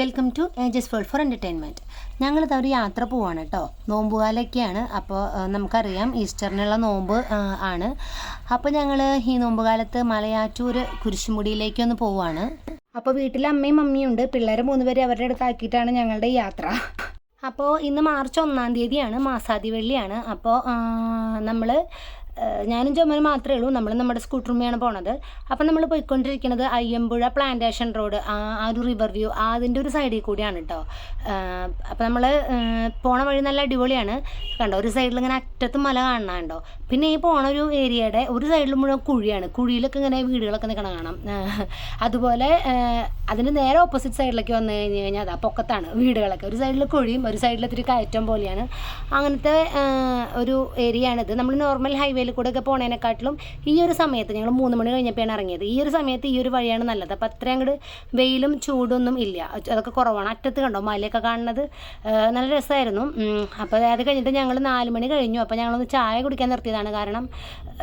Welcome to ages world for entertainment ഞങ്ങളിത് ഒരു യാത്ര പോവാണ് കേട്ടോ നോമ്പുകാലൊക്കെയാണ്. അപ്പോൾ നമുക്കറിയാം ഈസ്റ്ററിനുള്ള നോമ്പ് ആണ്. അപ്പോൾ ഞങ്ങൾ ഈ നോമ്പുകാലത്ത് മലയാറ്റൂർ കുരിശുമുടിയിലേക്കൊന്ന് പോവാണ്. അപ്പോൾ വീട്ടിൽ അമ്മയും മമ്മിയും ഉണ്ട്. പിള്ളേരെ മൂന്ന് പേരെ അവരുടെ അടുത്താക്കിയിട്ടാണ് ഞങ്ങളുടെ യാത്ര. അപ്പോൾ ഇന്ന് മാർച്ച് ഒന്നാം തീയതിയാണ്. മാസാദി വെള്ളിയാണ് അപ്പോൾ നമ്മൾ ഞാനും ചുമനും മാത്രമേ ഉള്ളൂ. നമ്മൾ നമ്മുടെ സ്കൂട്ടറുമ്മയാണ് പോണത്. അപ്പം നമ്മൾ പോയിക്കൊണ്ടിരിക്കുന്നത് അയ്യമ്പുഴ പ്ലാന്റേഷൻ റോഡ് ആ ആ ഒരു റിവർ വ്യൂ അതിന്റെ ഒരു സൈഡിൽ കൂടിയാണ് കേട്ടോ അപ്പം നമ്മൾ പോണ വഴി നല്ല അടിപൊളിയാണ്. കണ്ടോ ഒരു സൈഡിൽ ഇങ്ങനെ അറ്റത്ത് മല കാണാനുണ്ടോ പിന്നെ ഈ പോണ ഒരു ഏരിയയുടെ ഒരു സൈഡിൽ മുഴുവൻ കുഴിയാണ്. കുഴിയിലൊക്കെ ഇങ്ങനെ വീടുകളൊക്കെ നിൽക്കണ കാണാം. അതുപോലെ ആ, അതിന് നേരെ ഓപ്പോസിറ്റ് സൈഡിലേക്ക് വന്നു കഴിഞ്ഞ് കഴിഞ്ഞാൽ അതാ പൊക്കത്താണ് വീടുകളൊക്കെ. ഒരു സൈഡിൽ കുഴിയും ഒരു സൈഡിൽ ഇത്തിരി കയറ്റം പോലെയാണ്. അങ്ങനത്തെ ഒരു ഏരിയയാണിത് നമ്മൾ നോർമൽ ഹൈവേയിൽ കൂടെ ഒക്കെ പോണതിനെക്കാട്ടിലും ഈ ഒരു സമയത്ത് ഞങ്ങൾ മൂന്ന് മണി കഴിഞ്ഞപ്പോഴാണ് ഇറങ്ങിയത്. ഈ ഒരു സമയത്ത് ഈ ഒരു വഴിയാണ് നല്ലത്. അപ്പോൾ അത്രയും അങ്ങോട്ട് വെയിലും ചൂടൊന്നും ഇല്ല. അതൊക്കെ കുറവാണ്. അറ്റത്ത് കണ്ടോ? മലയൊക്കെ കാണുന്നത്. നല്ല രസമായിരുന്നു അപ്പോൾ അത് കഴിഞ്ഞിട്ട് ഞങ്ങൾ നാല് മണി കഴിഞ്ഞു. അപ്പോൾ ഞങ്ങളൊന്ന് ചായ കുടിക്കാൻ നിർത്തിയതാണ്. കാരണം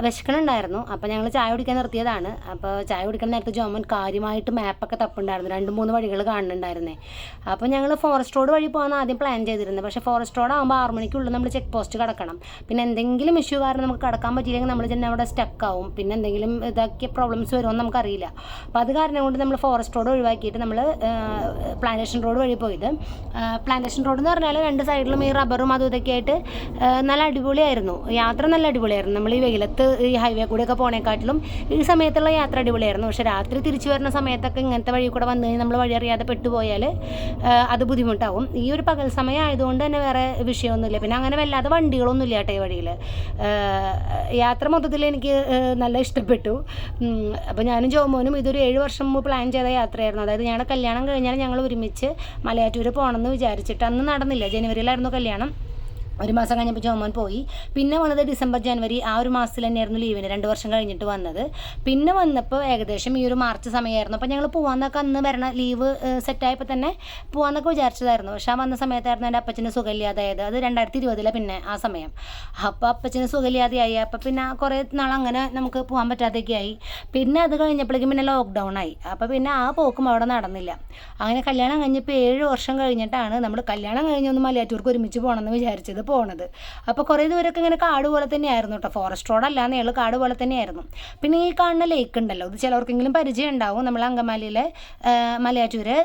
വിശക്കണുണ്ടായിരുന്നു. അപ്പോൾ ഞങ്ങൾ ചായ കുടിക്കാൻ നിർത്തിയതാണ്. അപ്പോൾ ചായ കുടിക്കാൻ നേരത്തെ ജോമൻ കാര്യമായിട്ട് മാപ്പൊക്കെ തപ്പുണ്ടായിരുന്നു. രണ്ട് മൂന്ന് വഴികൾ കാണുന്നുണ്ടായിരുന്നേ. അപ്പോൾ ഞങ്ങൾ ഫോറസ്റ്റ് റോഡ് വഴി പോകാൻ ആദ്യം പ്ലാൻ ചെയ്തിരുന്നത്. പക്ഷേ ഫോറസ്റ്റ് റോഡ് ആകുമ്പോൾ ആറ് മണിക്കുള്ളിൽ നമ്മൾ ചെക്ക് പോസ്റ്റ് കടക്കണം. പിന്നെ എന്തെങ്കിലും ഇഷ്യൂ കാരണം നമുക്ക് കടക്കാൻ പറ്റിയില്ലെങ്കിൽ നമ്മൾ തന്നെ അവിടെ സ്റ്റക്ക് ആവും. പിന്നെ എന്തെങ്കിലും ഇതാക്കിയ പ്രോബ്ലംസ് വരുമെന്ന് നമുക്കറിയില്ല. അപ്പോൾ അത് കാരണം കൊണ്ട് നമ്മൾ ഫോറസ്റ്റ് റോഡ് ഒഴിവാക്കിയിട്ട് നമ്മൾ പ്ലാന്റേഷൻ റോഡ് വഴി പോയത്. പ്ലാന്റേഷൻ റോഡ് എന്ന് പറഞ്ഞാൽ രണ്ട് സൈഡിലും ഈ റബ്ബറും അതും ഇതൊക്കെ ആയിട്ട് നല്ല അടിപൊളിയായിരുന്നു. യാത്ര നല്ല അടിപൊളിയായിരുന്നു. നമ്മൾ ഈ വെയിലത്ത് ഈ ഹൈവേ കൂടെയൊക്കെ പോണേക്കാട്ടിലും ഈ സമയത്തുള്ള യാത്ര അടിപൊളിയായിരുന്നു. പക്ഷേ രാത്രി തിരിച്ചു വരുന്ന സമയത്തൊക്കെ ഇങ്ങനത്തെ വഴി കൂടെ വന്നു കഴിഞ്ഞാൽ നമ്മൾ വഴി അറിയാതെ പെട്ടുപോയാൽ അത് ബുദ്ധിമുട്ടാവും. ഈ ഒരു പകൽ സമയം ആയതുകൊണ്ട് തന്നെ വേറെ വിഷയമൊന്നുമില്ല. പിന്നെ അങ്ങനെ വല്ലാതെ വണ്ടികളൊന്നുമില്ല കേട്ടോ ഈ വഴിയിൽ യാത്ര മൊത്തത്തിൽ എനിക്ക് നല്ല ഇഷ്ടപ്പെട്ടു. അപ്പോൾ ഞാനും ജോമോനും ഇതൊരു ഏഴ് വർഷം മുമ്പ് പ്ലാൻ ചെയ്ത യാത്രയായിരുന്നു. അതായത് ഞങ്ങളുടെ കല്യാണം കഴിഞ്ഞാൽ ഞങ്ങൾ ഒരുമിച്ച് മലയാറ്റൂർ പോകണമെന്ന് വിചാരിച്ചിട്ട് അന്ന് നടന്നില്ല. ജനുവരിയിലായിരുന്നു കല്യാണം. ഒരു മാസം കഴിഞ്ഞപ്പോൾ ജോമോൻ പോയി. പിന്നെ വന്നത് ഡിസംബർ ജനുവരി ആ ഒരു മാസത്തിൽ തന്നെയായിരുന്നു ലീവിന് രണ്ട് വർഷം കഴിഞ്ഞിട്ട് വന്നത്. പിന്നെ വന്നപ്പോൾ ഏകദേശം ഈ ഒരു മാർച്ച് സമയമായിരുന്നു അപ്പോൾ ഞങ്ങൾ പോകാമെന്നൊക്കെ അന്ന് വരണ ലീവ് സെറ്റായപ്പോൾ തന്നെ പോകാമെന്നൊക്കെ വിചാരിച്ചതായിരുന്നു. പക്ഷേ ആ വന്ന സമയത്തായിരുന്നു എന്റെ അപ്പച്ചന് സുഖമില്ലാതായത്. അത് രണ്ടായിരത്തി ഇരുപതിലെ പിന്നെ ആ സമയം. അപ്പോൾ അപ്പച്ചന് സുഖമില്ലാതെയായി. അപ്പോൾ പിന്നെ കുറേ നാൾ അങ്ങനെ നമുക്ക് പോകാൻ പറ്റാതെയൊക്കെ ആയി. പിന്നെ അത് കഴിഞ്ഞപ്പോഴേക്കും പിന്നെ ലോക്ക്ഡൗൺ ആയി. അപ്പോൾ പിന്നെ ആ പോക്കും അവിടെ നടന്നില്ല. അങ്ങനെ കല്യാണം കഴിഞ്ഞപ്പോൾ ഏഴ് വർഷം കഴിഞ്ഞിട്ടാണ് നമ്മൾ കല്യാണം കഴിഞ്ഞൊന്ന് മലയാറ്റൂർക്ക് ഒരുമിച്ച് പോകണമെന്ന് വിചാരിച്ചത്. പോണത്. അപ്പോൾ കുറേ ദൂരമൊക്കെ ഇങ്ങനെ കാട് പോലെ തന്നെയായിരുന്നു കേട്ടോ ഫോറസ്റ്റ് റോഡല്ല നേൾ കാട് പോലെ തന്നെയായിരുന്നു. പിന്നെ ഈ കാണുന്ന ലേക്ക് ഉണ്ടല്ലോ ഇത് ചിലർക്കെങ്കിലും പരിചയം ഉണ്ടാവും നമ്മൾ അങ്കമാലിയിലെ മലയാറ്റൂര്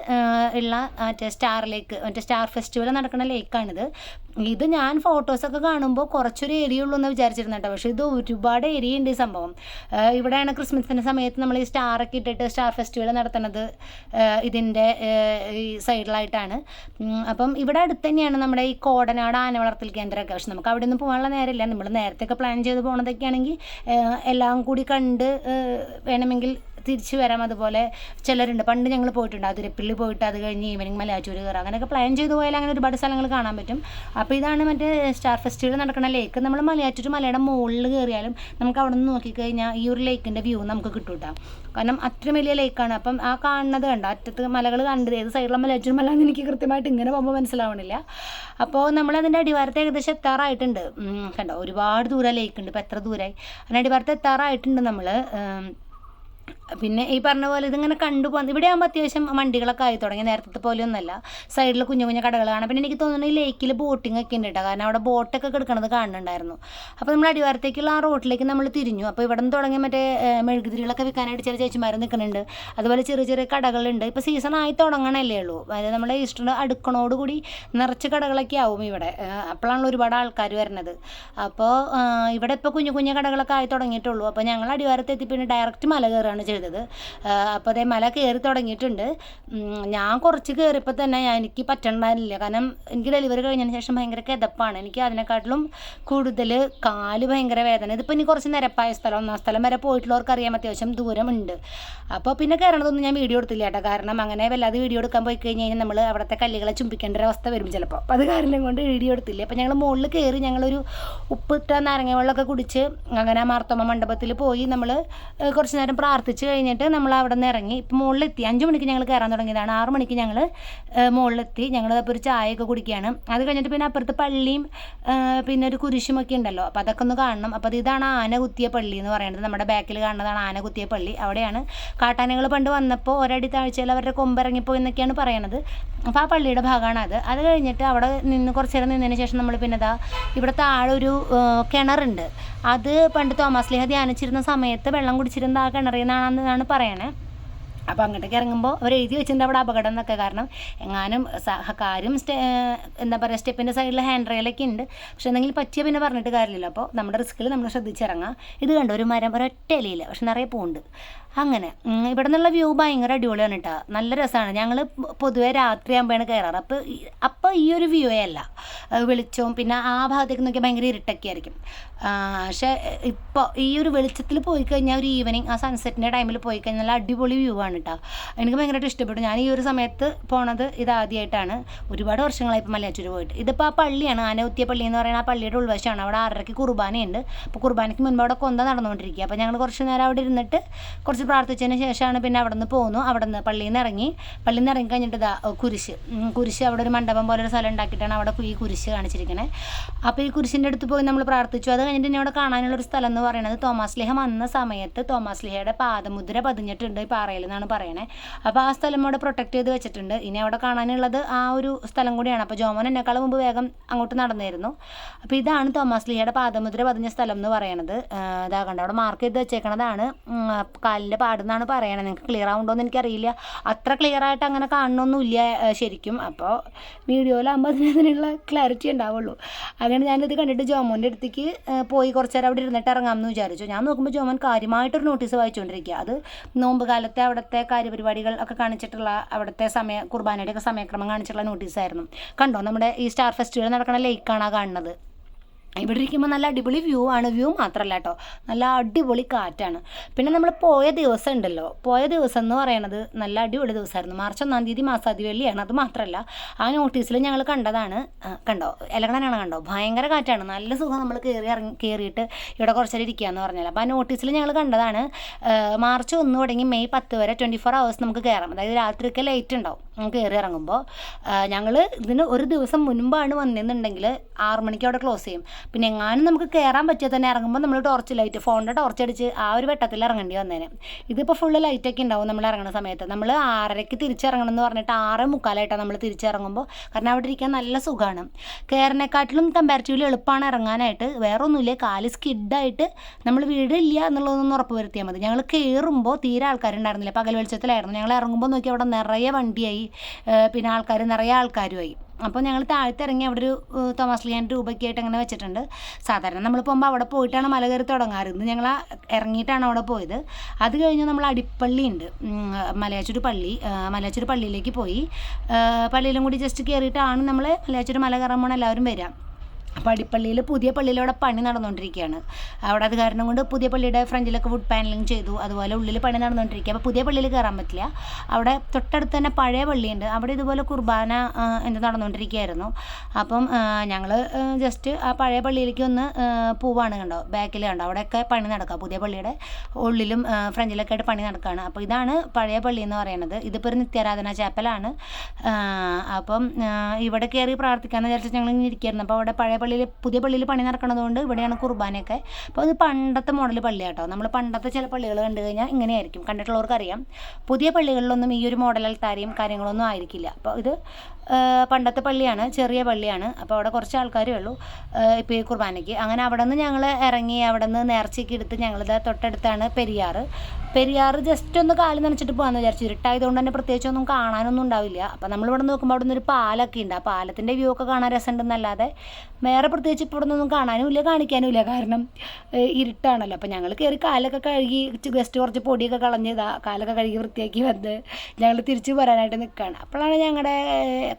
ഉള്ള മറ്റേ സ്റ്റാർ ലേക്ക് മറ്റേ സ്റ്റാർ ഫെസ്റ്റിവൽ നടക്കുന്ന ലേക്കാണിത് ഇത് ഞാൻ ഫോട്ടോസൊക്കെ കാണുമ്പോൾ കുറച്ചൊരു ഏരിയ ഉള്ളൂ എന്ന് വിചാരിച്ചിരുന്നു കേട്ടോ. പക്ഷേ ഇത് ഒരുപാട് ഏരിയ ഉണ്ട് ഈ സംഭവം. ഇവിടെയാണ് ക്രിസ്മസിന്റെ സമയത്ത് നമ്മൾ ഈ സ്റ്റാറൊക്കെ ഇട്ടിട്ട് സ്റ്റാർ ഫെസ്റ്റിവൽ നടത്തുന്നത് ഇതിന്റെ ഈ സൈഡിലായിട്ടാണ് അപ്പം ഇവിടെ അടുത്ത് തന്നെയാണ് നമ്മുടെ ഈ കോടനാട് ആന വളർത്തൽ കേന്ദ്രമൊക്കെ. പക്ഷെ നമുക്ക് അവിടെ ഒന്നും പോകാനുള്ള നേരമില്ല. നമ്മൾ നേരത്തെയൊക്കെ പ്ലാൻ ചെയ്ത് പോകണതൊക്കെ ആണെങ്കിൽ എല്ലാം കൂടി കണ്ട് വേണമെങ്കിൽ തിരിച്ചു വരാം അതുപോലെ ചിലരുണ്ട്. പണ്ട് ഞങ്ങൾ പോയിട്ടുണ്ട്. അതിരപ്പിള്ളി പോയിട്ട് അത് കഴിഞ്ഞ് ഈവനിങ് മലയാറ്റൂർ കയറാം. അങ്ങനെയൊക്കെ പ്ലാൻ ചെയ്ത് പോയാൽ അങ്ങനെ ഒരുപാട് സ്ഥലങ്ങൾ കാണാൻ പറ്റും. അപ്പോൾ ഇതാണ് മറ്റേ സ്റ്റാർ ഫെസ്റ്റിവൽ നടക്കുന്ന ലേക്ക് നമ്മൾ മലയാറ്റൂർ മലയുടെ മുകളിൽ കയറിയാലും നമുക്ക് അവിടെ നിന്ന് നോക്കിക്കഴിഞ്ഞാൽ ഈ ഒരു ലേക്കിന്റെ വ്യൂ നമുക്ക് കിട്ടും കേട്ടോ കാരണം അത്രയും വലിയ ലേക്കാണ് അപ്പം ആ കാണുന്നത് കണ്ട? അറ്റത്ത് മലകൾ കണ്ടത് ഏത് സൈഡിലുള്ള മലയാറ്റൂർ മല എന്ന് എനിക്ക് കൃത്യമായിട്ട് ഇങ്ങനെ പോകുമ്പോൾ മനസ്സിലാവണില്ല. അപ്പോൾ നമ്മൾ അതിന്റെ അടിവാരത്ത് ഏകദേശം എത്താറായിട്ടുണ്ട്. കണ്ടോ? ഒരുപാട് ദൂരം ലേക്ക് ഉണ്ട്. ഇപ്പോൾ എത്ര ദൂരമായി അതിന്റെ അടിവാരത്തെ എത്താറായിട്ടുണ്ട് നമ്മൾ പിന്നെ ഈ പറഞ്ഞ പോലെ ഇതിങ്ങനെ കണ്ടു പോകുന്നത് ഇവിടെ ആകുമ്പോൾ അത്യാവശ്യം വണ്ടികളൊക്കെ ആയി തുടങ്ങി. നേരത്തെ പോലെ ഒന്നല്ല. സൈഡിൽ കുഞ്ഞു കുഞ്ഞു കടകൾ കാണാം പിന്നെ എനിക്ക് തോന്നുന്നു ഈ ലേക്കിൽ ബോട്ടിംഗ് ഒക്കെ ഉണ്ട് കേട്ടോ കാരണം അവിടെ ബോട്ടൊക്കെ കിടക്കണത് കാണുന്നുണ്ടായിരുന്നു അപ്പോൾ നമ്മൾ അടിവാരത്തേക്കുള്ള ആ റോട്ടിലേക്ക് നമ്മൾ തിരിഞ്ഞു. അപ്പോൾ ഇവിടെ നിന്ന് തുടങ്ങി മറ്റേ മെഴുകുതിരികളൊക്കെ വിൽക്കാനായിട്ട് ചെറിയ ചേച്ചിമാർ നിൽക്കുന്നുണ്ട് അതുപോലെ ചെറിയ ചെറിയ കടകളുണ്ട്. ഇപ്പോൾ സീസൺ ആയി തുടങ്ങണല്ലേ ഉള്ളൂ. അതായത് നമ്മുടെ ഈസ്റ്ററിന്റെ അടുക്കണോടുകൂടി നിറച്ച് കടകളൊക്കെ ആവും ഇവിടെ. അപ്പോഴാണല്ലോ ഒരുപാട് ആൾക്കാർ വരുന്നത് അപ്പോൾ ഇവിടെ ഇപ്പോൾ കുഞ്ഞു കുഞ്ഞു കടകളൊക്കെ ആയി തുടങ്ങിയിട്ടുള്ളൂ. അപ്പോൾ ഞങ്ങൾ അടിവാരത്തെത്തി പിന്നെ ഡയറക്റ്റ് മല കയറുകയാണ് ചെയ്തത്. അപ്പോൾ അതേ മല കയറി തുടങ്ങിയിട്ടുണ്ട്. ഞാൻ കുറച്ച് കയറിയപ്പോൾ തന്നെ എനിക്ക് പറ്റണ്ടായിരുന്നില്ല. കാരണം എനിക്ക് ഡെലിവറി കഴിഞ്ഞതിന് ശേഷം ഭയങ്കര കിതപ്പാണ്. എനിക്ക് അതിനെക്കാട്ടിലും കൂടുതൽ കാൽ ഭയങ്കര വേദന. ഇതിപ്പോൾ ഇനി കുറച്ച് നിരപ്പായ സ്ഥലം ഒന്നാം സ്ഥലം വരെ പോയിട്ടുള്ളവർക്ക് അറിയാം അത്യാവശ്യം ദൂരമുണ്ട്. അപ്പോൾ പിന്നെ കയറണതൊന്നും ഞാൻ വീഡിയോ എടുത്തില്ല കേട്ടോ. കാരണം അങ്ങനെ വല്ലാതെ വീഡിയോ എടുക്കാൻ പോയി കഴിഞ്ഞ് കഴിഞ്ഞാൽ നമ്മൾ അവിടുത്തെ കല്ലുകളെ ചുംബിക്കേണ്ട ഒരു അവസ്ഥ വരും ചിലപ്പോൾ അപ്പോൾ അത് കാരണം കൊണ്ട് വീഡിയോ എടുത്തില്ല. അപ്പോൾ ഞങ്ങൾ മുകളിൽ കയറി ഞങ്ങളൊരു ഉപ്പിട്ട നാരങ്ങ വെള്ളമൊക്കെ കുടിച്ച് അങ്ങനെ മാർത്തോമ മണ്ഡപത്തിൽ പോയി നമ്മൾ കുറച്ച് നേരം പ്രാർത്ഥിച്ചു പ്രാർത്ഥിച്ച് കഴിഞ്ഞിട്ട് നമ്മൾ അവിടെ നിന്ന് ഇറങ്ങി. ഇപ്പം മുകളിലെത്തി. അഞ്ച് മണിക്ക് ഞങ്ങൾ കയറാൻ തുടങ്ങിയതാണ്. ആറ് മണിക്ക് ഞങ്ങൾ മുകളിലെത്തി. ഞങ്ങൾ അപ്പോൾ ഒരു ചായയൊക്കെ കുടിക്കുകയാണ്. അത് കഴിഞ്ഞിട്ട് പിന്നെ അപ്പുറത്ത് പള്ളിയും പിന്നെ ഒരു കുരിശുമൊക്കെ ഉണ്ടല്ലോ. അപ്പോൾ അതൊക്കെ ഒന്ന് കാണണം. അപ്പോൾ ഇതാണ് ആന കുത്തിയ പള്ളി എന്ന് പറയുന്നത്. നമ്മുടെ ബാക്കിൽ കാണുന്നതാണ് ആന കുത്തിയ പള്ളി. അവിടെയാണ് കാട്ടാനകൾ പണ്ട് വന്നപ്പോൾ ഒരടി താഴ്ചയിൽ അവരുടെ കൊമ്പിറങ്ങിപ്പോയി എന്നൊക്കെയാണ് പറയണത്. അപ്പോൾ ആ പള്ളിയുടെ ഭാഗമാണ് അത്. അത് കഴിഞ്ഞിട്ട് അവിടെ നിന്ന് കുറച്ച് നേരം നിന്നതിന് ശേഷം നമ്മൾ പിന്നെ ഇതാ ഇവിടെ താഴെ ഒരു കിണറുണ്ട്. അത് പണ്ട് തോമസ് ലേഹ ധ്യാനിച്ചിരുന്ന സമയത്ത് വെള്ളം കുടിച്ചിരുന്ന ആ കിണറിൽ നിന്നാണെന്നാണ് പറയണേ. അപ്പോൾ അങ്ങോട്ടേക്ക് ഇറങ്ങുമ്പോൾ അവർ എഴുതി വെച്ചിട്ടുണ്ട് അവിടെ അപകടം എന്നൊക്കെ. കാരണം എങ്ങാനും സഹകാരും സ്റ്റെ എന്താ പറയുക സ്റ്റെപ്പിന്റെ സൈഡിൽ ഹാൻഡ് റെയിലൊക്കെ ഉണ്ട്. പക്ഷെ എന്തെങ്കിലും പറ്റിയ പിന്നെ പറഞ്ഞിട്ട് കാര്യമില്ല. അപ്പോൾ നമ്മുടെ റിസ്ക്കിൽ നമ്മൾ ശ്രദ്ധിച്ചിറങ്ങാം. ഇത് കണ്ടോ ഒരു മരം ഒരൊറ്റ ഇലയില്ല പക്ഷെ നിറയെ പൂണ്ട്. അങ്ങനെ ഇവിടെ നിന്നുള്ള വ്യൂ ഭയങ്കര അടിപൊളിയാണ് കേട്ടോ നല്ല രസമാണ് ഞങ്ങൾ പൊതുവേ രാത്രിയാകുമ്പോഴാണ് കയറാറ് അപ്പോൾ അപ്പോൾ ഈ ഒരു വ്യൂ അല്ല. വെളിച്ചവും പിന്നെ ആ ഭാഗത്തേക്ക് നോക്കിയാൽ ഭയങ്കര ഇരുട്ടൊക്കെ ആയിരിക്കും പക്ഷേ ഇപ്പോൾ ഈ ഒരു വെളിച്ചത്തിൽ പോയി കഴിഞ്ഞാൽ ഒരു ഈവനിങ് ആ സൺസെറ്റിന്റെ ടൈമിൽ പോയി കഴിഞ്ഞാൽ അടിപൊളി വ്യൂ ആണ് കേട്ടോ എനിക്ക് ഭയങ്കരമായിട്ട് ഇഷ്ടപ്പെട്ടു. ഞാൻ ഈ ഒരു സമയത്ത് പോണത് ഇതാദ്യമായിട്ടാണ് ഒരുപാട് വർഷങ്ങളായി ഇപ്പോൾ മലയാറ്റൂർ പോയിട്ട്. ഇതിപ്പോൾ ആ പള്ളിയാണ് ആനകുത്തിയ പള്ളി എന്ന് പറയുന്ന ആ പള്ളിയുടെ ഉൾവശമാണ്. അവിടെ ആറരയ്ക്ക് കുർബാനയുണ്ട്. അപ്പോൾ കുർബാനയ്ക്ക് മുൻപ് അവിടെ കൊന്ത നടന്നുകൊണ്ടിരിക്കുക. അപ്പോൾ ഞങ്ങൾ കുറച്ച് നേരം അവിടെ ഇരുന്നിട്ട് കുറച്ച് പ്രാർത്ഥിച്ചതിന് ശേഷമാണ് പിന്നെ അവിടെ നിന്ന് പോകുന്നു അവിടെ നിന്ന് പള്ളിയിൽ നിന്ന് ഇറങ്ങി. പള്ളിയിൽ നിന്ന് ഇറങ്ങി കഴിഞ്ഞിട്ട് ഇതാ കുരിശ്. കുരിശ് അവിടെ ഒരു മണ്ഡപം പോലെ ഒരു സ്ഥലം ഉണ്ടാക്കിയിട്ടാണ് അവിടെ ഈ കുരിശ് കാണിച്ചിരിക്കണേ. അപ്പോൾ ഈ കുരിശിന്റെ അടുത്ത് പോയി നമ്മൾ പ്രാർത്ഥിച്ചു. അത് കഴിഞ്ഞിട്ട് ഇനി അവിടെ കാണാനുള്ള ഒരു സ്ഥലം എന്ന് പറയുന്നത് തോമസ് ലിഹ വന്ന സമയത്ത് തോമസ് ലിഹയുടെ പാദമുദ്ര പതിഞ്ഞിട്ടുണ്ട് ഈ പാറയിൽ എന്നാണ് പറയണേ. അപ്പോൾ ആ സ്ഥലം അവിടെ പ്രൊട്ടക്ട് ചെയ്ത് വെച്ചിട്ടുണ്ട്. ഇനി അവിടെ കാണാനുള്ളത് ആ ഒരു സ്ഥലം കൂടിയാണ്. അപ്പോൾ ജോമോൻ എന്നെക്കാൾ മുമ്പ് വേഗം അങ്ങോട്ട് നടന്നിരുന്നു. അപ്പോൾ ഇതാണ് തോമസ് ലിഹയുടെ പാദമുദ്ര പതിഞ്ഞ സ്ഥലം എന്ന് പറയണത്. ഇതാകണ്ട ഇതാ കണ്ടോ അവിടെ മാർക്ക് ചെയ്ത് വെച്ചേക്കണതാണ്. കാലിന്റെ പാടെന്നാണ് പറയണത് നിങ്ങൾക്ക് ക്ലിയർ ആവുണ്ടോ എന്ന് എനിക്കറിയില്ല. അത്ര ക്ലിയർ ആയിട്ട് അങ്ങനെ കാണണമൊന്നുമില്ല ശരിക്കും. അപ്പോൾ വീഡിയോയിലാകുമ്പോൾ അതിന് അതിനുള്ള ക്ലാരിറ്റി ഉണ്ടാവുള്ളൂ. അങ്ങനെ ഞാനിത് കണ്ടിട്ട് ജോമോന്റെ അടുത്തേക്ക് പോയി കുറച്ച് നേരം അവിടെ ഇരുന്നിട്ട് ഇറങ്ങാമെന്ന് വിചാരിച്ചു. ഞാൻ നോക്കുമ്പോൾ ജോമോൻ കാര്യമായിട്ടൊരു നോട്ടീസ് വായിച്ചുകൊണ്ടിരിക്കുക അത് നോമ്പ് കാലത്തെ അവിടുത്തെ കാര്യപരിപാടികൾ ഒക്കെ കാണിച്ചിട്ടുള്ള അവിടുത്തെ സമയ കുർബാനയുടെ ഒക്കെ സമയക്രമം കാണിച്ചിട്ടുള്ള നോട്ടീസായിരുന്നു കണ്ടോ? നമ്മുടെ ഈ സ്റ്റാർ ഫെസ്റ്റിവൽ നടക്കുന്ന ലേക്കാണ് കാണുന്നത്. ഇവിടെ ഇരിക്കുമ്പോൾ നല്ല അടിപൊളി വ്യൂ ആണ്. വ്യൂ മാത്രമല്ല കേട്ടോ നല്ല അടിപൊളി കാറ്റാണ്. പിന്നെ നമ്മൾ പോയ ദിവസം ഉണ്ടല്ലോ. പോയ ദിവസം എന്ന് പറയണത് നല്ല അടിപൊളി ദിവസമായിരുന്നു. മാർച്ച് ഒന്നാം തീയതി മാസാദി വെള്ളിയാണ് അത് മാത്രമല്ല ആ നോട്ടീസിൽ ഞങ്ങൾ കണ്ടതാണ് കണ്ടോ? ഇലകണനാണ് കണ്ടോ? ഭയങ്കര കാറ്റാണ്. നല്ല സുഖം നമ്മൾ കയറി ഇറങ്ങി കയറിയിട്ട് ഇവിടെ കുറച്ചു നേരം ഇരിക്കുക എന്ന് പറഞ്ഞാൽ അപ്പോൾ ആ നോട്ടീസിൽ ഞങ്ങൾ കണ്ടതാണ് മാർച്ച് ഒന്ന് തുടങ്ങി മെയ് പത്ത് വരെ ട്വന്റി ഫോർ നമുക്ക് കയറാം അതായത് രാത്രിയൊക്കെ ലൈറ്റ് ഉണ്ടാവും. കയറി ഇറങ്ങുമ്പോൾ ഞങ്ങൾ ഇതിന് ഒരു ദിവസം മുൻപാണ് വന്നിരുന്നുണ്ടെങ്കിൽ ആറ് മണിക്ക് അവിടെ ക്ലോസ് ചെയ്യും. പിന്നെ എങ്ങാനും നമുക്ക് കയറാൻ പറ്റിയാൽ തന്നെ ഇറങ്ങുമ്പോൾ നമ്മൾ ടോർച്ച് ലൈറ്റ് ഫോണിന്റെ ടോർച്ച് അടിച്ച് ആ ഒരു വെട്ടത്തിൽ ഇറങ്ങേണ്ടി വന്നേനെ. ഇതിപ്പോൾ ഫുള്ള് ലൈറ്റൊക്കെ ഉണ്ടാവും നമ്മൾ ഇറങ്ങുന്ന സമയത്ത്. നമ്മൾ ആറരയ്ക്ക് തിരിച്ചിറങ്ങണം എന്ന് പറഞ്ഞിട്ട് ആറ് മുക്കാലായിട്ടാണ് നമ്മൾ തിരിച്ചിറങ്ങുമ്പോൾ കാരണം അവിടെ ഇരിക്കാൻ നല്ല സുഖമാണ് കയറിനെക്കാട്ടിലും കമ്പാരിറ്റീവ്ലി എളുപ്പമാണ് ഇറങ്ങാനായിട്ട്. വേറെ ഒന്നുമില്ല കാൽ സ്കിഡായിട്ട് നമ്മൾ വീടില്ല എന്നുള്ളതൊന്നും ഉറപ്പ് വരുത്തിയാൽ മതി. ഞങ്ങൾ കയറുമ്പോൾ തീരെ ആൾക്കാരുണ്ടായിരുന്നില്ല പകൽ വെളിച്ചത്തിലായിരുന്നു. ഞങ്ങൾ ഇറങ്ങുമ്പോൾ നോക്കി അവിടെ നിറയെ വണ്ടിയായി. പിന്നെ ആൾക്കാർ നിറയെ ആൾക്കാരുമായി. അപ്പോൾ ഞങ്ങൾ താഴ്ത്തി ഇറങ്ങി അവിടെ ഒരു തോമസ് ലിയാൻ രൂപയ്ക്കായിട്ട് അങ്ങനെ വെച്ചിട്ടുണ്ട്. സാധാരണ നമ്മൾ പോകുമ്പോൾ അവിടെ പോയിട്ടാണ് മല കയറി തുടങ്ങാറ്. ഇന്ന് ഞങ്ങൾ ഇറങ്ങിയിട്ടാണ് അവിടെ പോയത്. അത് കഴിഞ്ഞ് നമ്മൾ അടിപ്പള്ളി ഉണ്ട്. മലയാച്ചൂർ പള്ളി. മലയാച്ചൂർ പള്ളിയിലേക്ക് പോയി. പള്ളിയിലും കൂടി ജസ്റ്റ് കയറിയിട്ടാണ് നമ്മൾ മലയാച്ചൂർ മല കയറാൻ പോകണം എല്ലാവരും വരാം. അപ്പോൾ അടിപ്പള്ളിയിൽ പുതിയ പള്ളിയിൽ അവിടെ പണി നടന്നുകൊണ്ടിരിക്കുകയാണ്. അവിടെ അത് കാരണം കൊണ്ട് പുതിയ പള്ളിയുടെ ഫ്രണ്ടിലൊക്കെ വുഡ് പാനലിങ് ചെയ്തു. അതുപോലെ ഉള്ളിൽ പണി നടന്നുകൊണ്ടിരിക്കുക അപ്പോൾ പുതിയ പള്ളിയിൽ കയറാൻ പറ്റില്ല. അവിടെ തൊട്ടടുത്ത് തന്നെ പഴയ പള്ളിയുണ്ട്. അവിടെ ഇതുപോലെ കുർബാന എന്ത് നടന്നുകൊണ്ടിരിക്കുകയായിരുന്നു. അപ്പം ഞങ്ങൾ ജസ്റ്റ് ആ പഴയ പള്ളിയിലേക്ക് ഒന്ന് പോവാണ് കണ്ടോ? ബാക്കിൽ കണ്ടോ? അവിടെയൊക്കെ പണി നടക്കുക പുതിയ പള്ളിയുടെ ഉള്ളിലും ഫ്രണ്ടിലൊക്കെ ആയിട്ട് പണി നടക്കുകയാണ് അപ്പോൾ ഇതാണ് പഴയ പള്ളി എന്ന് പറയുന്നത്. ഇതിപ്പോൾ ഒരു നിത്യാരാധന ചാപ്പലാണ്. അപ്പം ഇവിടെ കയറി പ്രാർത്ഥിക്കാമെന്ന് വിചാരിച്ചിട്ട് ഞങ്ങൾ ഇങ്ങനെ ഇരിക്കുകയായിരുന്നു അപ്പോൾ അവിടെ പഴയ പള്ളിയിൽ പുതിയ പള്ളിയിൽ പണി നടക്കണതുകൊണ്ട് ഇവിടെയാണ് കുർബാനയൊക്കെ. അപ്പോൾ അത് പണ്ടത്തെ മോഡൽ പള്ളിയാട്ടോ. നമ്മൾ പണ്ടത്തെ ചില പള്ളികൾ കണ്ടു കഴിഞ്ഞാൽ ഇങ്ങനെയായിരിക്കും. കണ്ടിട്ടുള്ളവർക്ക് അറിയാം പുതിയ പള്ളികളിലൊന്നും ഈ ഒരു മോഡൽ അൽത്താരയും കാര്യങ്ങളൊന്നും ആയിരിക്കില്ല. അപ്പോൾ ഇത് പണ്ടത്തെ പള്ളിയാണ് ചെറിയ പള്ളിയാണ്. അപ്പോൾ അവിടെ കുറച്ച് ആൾക്കാരേ ഉള്ളൂ ഇപ്പോൾ ഈ കുർബാനയ്ക്ക്. അങ്ങനെ അവിടെ നിന്ന് ഞങ്ങൾ ഇറങ്ങി അവിടെ നിന്ന് നേർച്ചയ്ക്ക് എടുത്ത് ഞങ്ങളിത് തൊട്ടടുത്താണ് പെരിയാർ പെരിയാർ ജസ്റ്റ് ഒന്ന് കാൽ നനച്ചിട്ട് പോകാമെന്ന് വിചാരിച്ചു. ഇരുട്ടായതുകൊണ്ട് തന്നെ പ്രത്യേകിച്ച് ഒന്നും കാണാനൊന്നും ഉണ്ടാവില്ല. അപ്പോൾ നമ്മളിവിടെ നോക്കുമ്പോൾ അവിടെ നിന്നൊരു പാലൊക്കെ ഉണ്ട്. ആ പാലത്തിന്റെ വ്യൂ ഒക്കെ കാണാൻ രസമുണ്ടെന്നല്ലാതെ വേറെ പ്രത്യേകിച്ച് ഇപ്പോൾ നിന്നൊന്നും കാണാനും ഇല്ല കാണിക്കാനും ഇല്ല കാരണം ഇരുട്ടാണല്ലോ. അപ്പം ഞങ്ങൾ കയറി കാലൊക്കെ കഴുകി ഗസ്റ്റ് കുറച്ച് പൊടിയൊക്കെ കളഞ്ഞ് ഇതാ കാലൊക്കെ കഴുകി വൃത്തിയാക്കി വന്ന് ഞങ്ങൾ തിരിച്ചു വരാനായിട്ട് നിൽക്കുകയാണ് അപ്പോഴാണ് ഞങ്ങളുടെ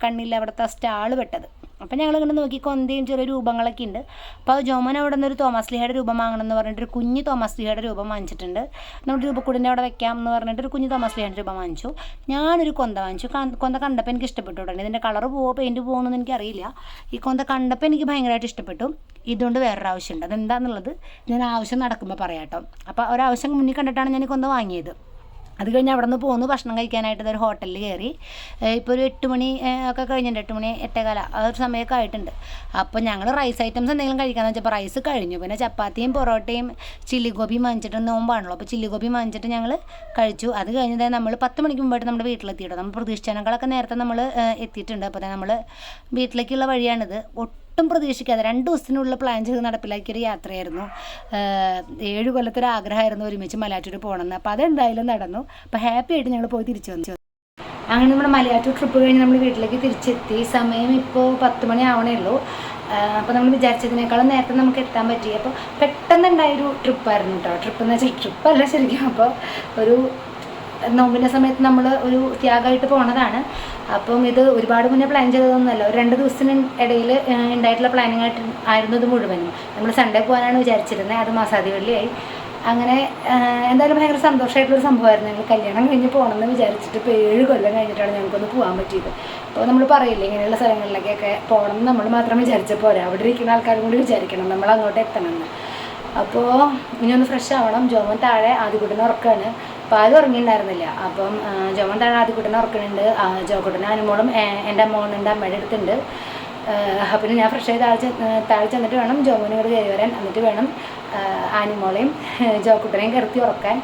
കണ്ണിൽ അവിടുത്തെ സ്റ്റാൾ പെട്ടത്. അപ്പം ഞങ്ങൾ ഇങ്ങനെ നോക്കി കൊന്തയും ചെറിയ രൂപങ്ങളൊക്കെ ഉണ്ട്. അപ്പോൾ ജോമൻ അവിടെ നിന്ന് ഒരു തോമസ് ലിഹയുടെ രൂപം വാങ്ങണം എന്ന് പറഞ്ഞിട്ട് ഒരു കുഞ്ഞ് തോമസ് ലിഹയുടെ രൂപം വാങ്ങിച്ചിട്ടുണ്ട്. നമ്മുടെ രൂപക്കൂടിന്റെ അവിടെ വെക്കാം എന്ന് പറഞ്ഞിട്ട് ഒരു കുഞ്ഞ് തോമസ് ലിഹയുടെ രൂപം വാങ്ങിച്ചു. ഞാനൊരു കൊന്ത വാങ്ങിച്ചു. കൊന്ത കണ്ടപ്പോൾ എനിക്ക് ഇഷ്ടപ്പെട്ടു ഉടനെ ഇതിന്റെ കളർ പോവോ പെയിന്റ് പോകുമെന്നൊന്നും എനിക്കറിയില്ല. ഈ കൊന്ത കണ്ടപ്പോൾ എനിക്ക് ഭയങ്കരമായിട്ട് ഇഷ്ടപ്പെട്ടു. ഇതുകൊണ്ട് വേറൊരു ആവശ്യമുണ്ട്. അതെന്താണെന്നുള്ളത് ഞാൻ ആവശ്യം നടക്കുമ്പോൾ പറയാം കേട്ടോ. അപ്പോൾ ഒരാവശ്യം മുന്നിൽ കണ്ടിട്ടാണ് ഞാൻ ഈ കൊന്ത വാങ്ങിയത്. അത് കഴിഞ്ഞ് അവിടെ നിന്ന് പോന്നു ഭക്ഷണം കഴിക്കാനായിട്ട് ഒരു ഹോട്ടലിൽ കയറി. ഇപ്പോൾ ഒരു എട്ട് മണി ഒക്കെ കഴിഞ്ഞിട്ടുണ്ട് എട്ട് മണി എട്ടേകാല ആ ഒരു സമയമൊക്കെ ആയിട്ടുണ്ട്. അപ്പോൾ ഞങ്ങൾ റൈസ് ഐറ്റംസ് എന്തെങ്കിലും കഴിക്കാമെന്ന് വെച്ചപ്പോൾ റൈസ് കഴിഞ്ഞു. പിന്നെ ചപ്പാത്തിയും പൊറോട്ടയും ചില്ലി ഗോപിയും വാങ്ങിച്ചിട്ട് നോമ്പാണല്ലോ. അപ്പോൾ ചില്ലി ഗോപി വാങ്ങിച്ചിട്ട് ഞങ്ങൾ കഴിച്ചു. അത് കഴിഞ്ഞത് നമ്മൾ പത്ത് മണിക്ക് മുമ്പായിട്ട് നമ്മുടെ വീട്ടിലെത്തിയിട്ടോ. നമ്മൾ പ്രതീക്ഷിച്ചതിനേക്കാളൊക്കെ നേരത്തെ നമ്മൾ എത്തിയിട്ടുണ്ട്. അപ്പോൾ നമ്മൾ വീട്ടിലേക്കുള്ള വഴിയാണിത്. ഒട്ടും പ്രതീക്ഷിക്കാതെ രണ്ട് ദിവസത്തിനുള്ളിൽ പ്ലാൻ ചെയ്ത് നടപ്പിലാക്കിയൊരു യാത്രയായിരുന്നു. ഏഴ് ഏഴ് കൊല്ലത്തൊരു ആഗ്രഹമായിരുന്നു ഒരുമിച്ച് മലയാറ്റൂർ പോകണമെന്ന്. അപ്പോൾ അതെന്തായാലും നടന്നു. അപ്പോൾ ഹാപ്പി ആയിട്ട് ഞങ്ങൾ പോയി തിരിച്ചു വന്നു. അങ്ങനെ നമ്മുടെ മലയാറ്റൂർ ട്രിപ്പ് കഴിഞ്ഞ് നമ്മൾ വീട്ടിലേക്ക് തിരിച്ചെത്തി. സമയം ഇപ്പോൾ പത്ത് മണി ആവണേ ഉള്ളൂ. അപ്പോൾ നമ്മൾ വിചാരിച്ചതിനേക്കാളും നേരത്തെ നമുക്ക് എത്താൻ പറ്റി. അപ്പോൾ പെട്ടെന്നുണ്ടായൊരു ട്രിപ്പായിരുന്നു കേട്ടോ ട്രിപ്പ് എന്ന് വെച്ചാൽ ട്രിപ്പല്ല ശരിക്കും. അപ്പോൾ ഒരു നോമ്പിന്റെ സമയത്ത് നമ്മൾ ഒരു ത്യാഗമായിട്ട് പോണതാണ്. അപ്പം ഇത് ഒരുപാട് മുന്നേ പ്ലാൻ ചെയ്തതൊന്നുമല്ല. ഒരു രണ്ട് ദിവസത്തിന് ഇടയിൽ ഉണ്ടായിട്ടുള്ള പ്ലാനിങ് ആയിട്ട് ആയിരുന്നു ഇത് മുഴുവനും. നമ്മൾ സൺഡേ പോകാനാണ് വിചാരിച്ചിരുന്നത് അത് മാസാദി വെള്ളിയായി. അങ്ങനെ എന്തായാലും ഭയങ്കര സന്തോഷമായിട്ടുള്ളൊരു സംഭവമായിരുന്നു. ഞങ്ങൾ കല്യാണം കഴിഞ്ഞ് പോകണമെന്ന് വിചാരിച്ചിട്ട് ഇപ്പോൾ ഏഴ് കൊല്ലം കഴിഞ്ഞിട്ടാണ് ഞങ്ങൾക്കൊന്ന് പോകാൻ പറ്റിയത്. അപ്പോൾ നമ്മൾ പറയില്ലേ ഇങ്ങനെയുള്ള സ്ഥലങ്ങളിലേക്കൊക്കെ പോകണം എന്ന് നമ്മൾ മാത്രം വിചാരിച്ച പോരാ. അവിടെ ഇരിക്കുന്ന ആൾക്കാരും കൂടി വിചാരിക്കണം നമ്മൾ അങ്ങോട്ട് എത്തണം എന്ന് അപ്പോൾ ഇനി ഒന്ന് ഫ്രഷ് ആവണം. ജോമൻ താഴെ ആദ്യ ഉറക്കാണ്. അപ്പോൾ ആരും ഉറങ്ങിയിട്ടുണ്ടായിരുന്നില്ല അപ്പം ജോമൻ താഴെ ആദ്യക്കുട്ടനെ ഉറക്കുന്നുണ്ട് ജോക്കുട്ടനും അനുമോളും എന്റെ അമ്മോളുണ്ട് അമ്മയുടെ അടുത്തുണ്ട്. അപ്പം ഞാൻ ഫ്രഷ് ആയി താഴെ താഴ്ച താഴെ ചെന്നിട്ട് വേണം ജോമോനും കൂടെ കയറി വരാൻ. എന്നിട്ട് വേണം ആനിമോളെയും ജോക്കുട്ടനെയും കിടത്തി ഉറക്കാൻ.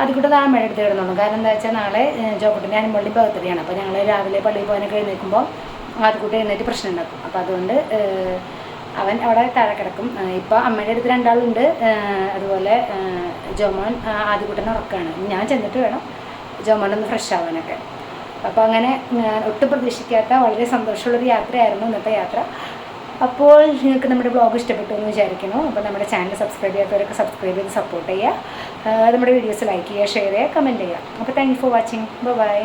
ആദ്യക്കുട്ടൻ താഴെ അമ്മയുടെ അടുത്ത് കിടന്നുള്ളൂ കാരണം എന്താ വെച്ചാൽ നാളെ ജോക്കുട്ടന്റെ ആനിമോളുടെയും ബർത്ത്ഡേ ആണ്. അപ്പോൾ ഞങ്ങൾ രാവിലെ പള്ളിയിൽ പോകാനൊക്കെ എഴുന്നേൽക്കുമ്പോൾ ആദ്യ കൂട്ടം എഴുന്നേറ്റ് പ്രശ്നം ഉണ്ടാക്കും. അപ്പോൾ അതുകൊണ്ട് അവൻ അവിടെ താഴെ കിടക്കും. ഇപ്പോൾ അമ്മയുടെ അടുത്ത് രണ്ടാളുണ്ട്. അതുപോലെ ജോമോൻ ആ, ആദ്യക്കുട്ടനെ ഉറക്കാണ്. ഞാൻ ചെന്നിട്ട് വേണം ജോമോൻ ഒന്ന് ഫ്രഷ് ആവാനൊക്കെ. അപ്പോൾ അങ്ങനെ ഒട്ടും പ്രതീക്ഷിക്കാത്ത വളരെ സന്തോഷമുള്ളൊരു യാത്രയായിരുന്നു ഇന്നത്തെ യാത്ര. അപ്പോൾ നിങ്ങൾക്ക് നമ്മുടെ ബ്ലോഗ് ഇഷ്ടപ്പെട്ടു എന്ന് വിചാരിക്കുന്നു. അപ്പോൾ നമ്മുടെ ചാനൽ സബ്സ്ക്രൈബ് ചെയ്യാത്തവരൊക്കെ സബ്സ്ക്രൈബ് ചെയ്ത് സപ്പോർട്ട് ചെയ്യുക. നമ്മുടെ വീഡിയോസ് ലൈക്ക് ചെയ്യുക ഷെയർ ചെയ്യുക കമന്റ് ചെയ്യുക. അപ്പോൾ താങ്ക് ഫോർ വാച്ചിങ് ബൈ